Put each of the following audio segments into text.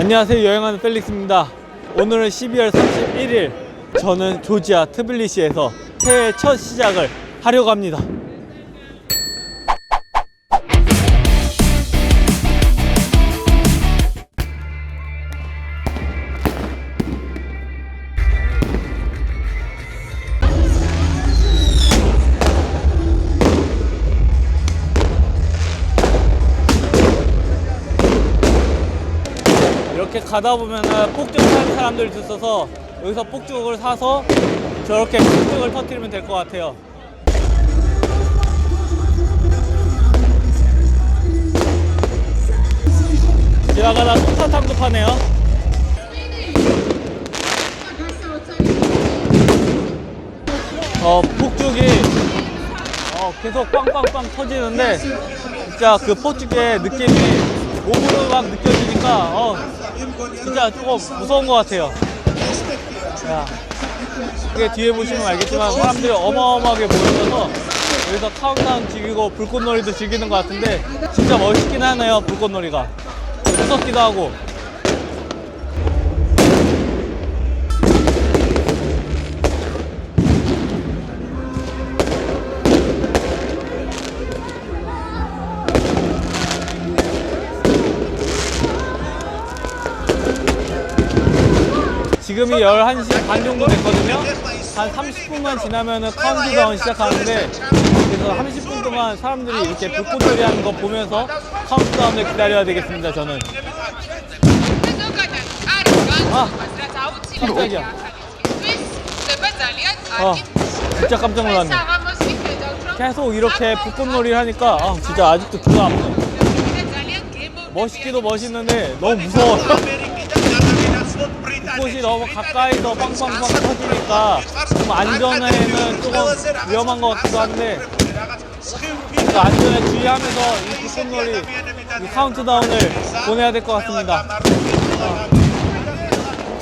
안녕하세요. 여행하는 펠릭스입니다. 오늘은 12월 31일 저는 조지아 트빌리시에서 새해 첫 시작을 하려고 합니다 가다 보면은 폭죽 사는 사람들이 있어서 여기서 폭죽을 사서 저렇게 폭죽을 터뜨리면 될 것 같아요. 지나가다 솜사탕도 파네요. 어, 폭죽이 어, 계속 빵빵빵 터지는데 진짜 그 폭죽의 느낌이 몸으로 막 느껴지니까 어, 진짜 조금 무서운 것 같아요. 야, 이게 뒤에 보시면 알겠지만 사람들이 어마어마하게 모여서 여기서 카운트다운 즐기고 불꽃놀이도 즐기는 것 같은데 진짜 멋있긴 하네요 불꽃놀이가 무섭기도 하고 지금이 11시 반 정도 됐거든요. 한 30분만 지나면은 카운트다운 시작하는데 그래서 30분 동안 사람들이 이렇게 불꽃놀이 하는 거 보면서 카운트다운을 기다려야 되겠습니다. 저는. 아, 깜짝이야. 아, 진짜 깜짝 놀랐네. 계속 이렇게 불꽃놀이를 하니까 아, 진짜 아직도 기가 아프네. 멋있기도 멋있는데 너무 무서워 요. 불꽃이 너무 가까이서 빵빵빵 터지니까 좀 안전에는 조금 위험한 것 같기도 한데 그 안전에 주의하면서 이 불꽃놀이 이 카운트다운을 보내야 될 것 같습니다. 아,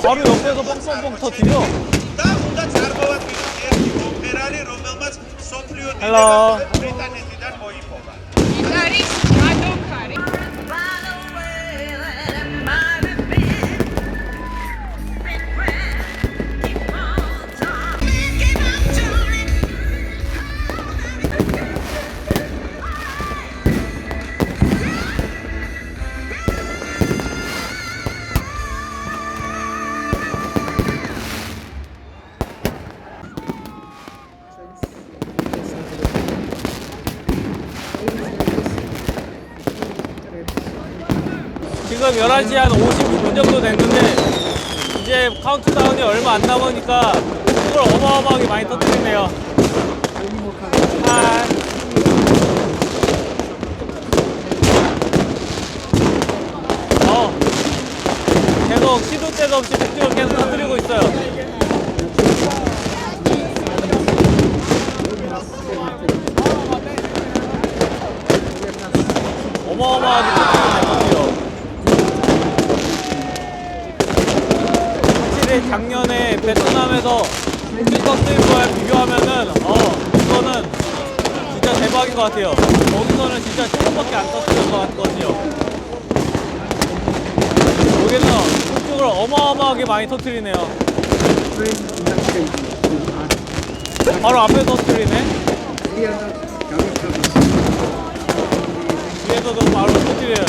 바로 옆에서 뻥뻥뻥 터뜨려. 헬로. 지금 11시 한 56분 정도 됐는데 이제 카운트다운이 얼마 안 남으니까 그걸 어마어마하게 많이 터뜨리네요. 아. 어. 계속 시도 때도 없이 폭죽을 계속 터뜨리고 있어요. 어마어마하게 터뜨리네요. 확실히 작년에 베트남에서 거에 비교하면은 어 이거는 진짜 대박인 것 같아요. 거기서는 진짜 조금밖에 안 터뜨린 것 같거든요. 여기는 폭죽을 어마어마하게 많이 터뜨리네요. 바로 앞에 터뜨리네. 뒤에서도 바로 터뜨려요.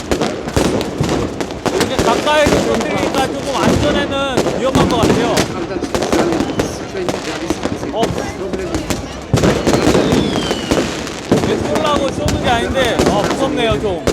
이렇게 가까이서 터뜨리니까 조금 안전에는 위험한 것 같아요. 어, 이게 쏠라고 쏘는 게 아닌데, 어, 무섭네요, 좀.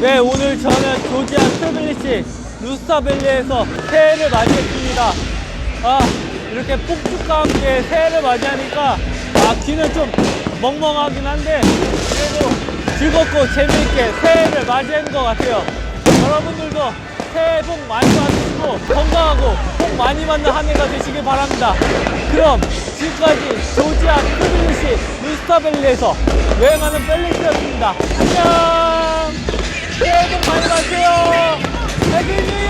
네, 오늘 저는 조지아 트빌리시 루스타밸리에서 새해를 맞이했습니다. 아, 이렇게 폭죽과 함께 새해를 맞이하니까 아, 귀는 좀 멍멍하긴 한데 그래도 즐겁고 재미있게 새해를 맞이한 것 같아요. 여러분들도 새해 복 많이 받으시고 건강하고 복 많이 받는 한 해가 되시길 바랍니다. 그럼 지금까지 조지아 트빌리시 루스타밸리에서 여행하는 펠릭스였습니다. 안녕! 제어 좀 가져가세요! 네, 백인님!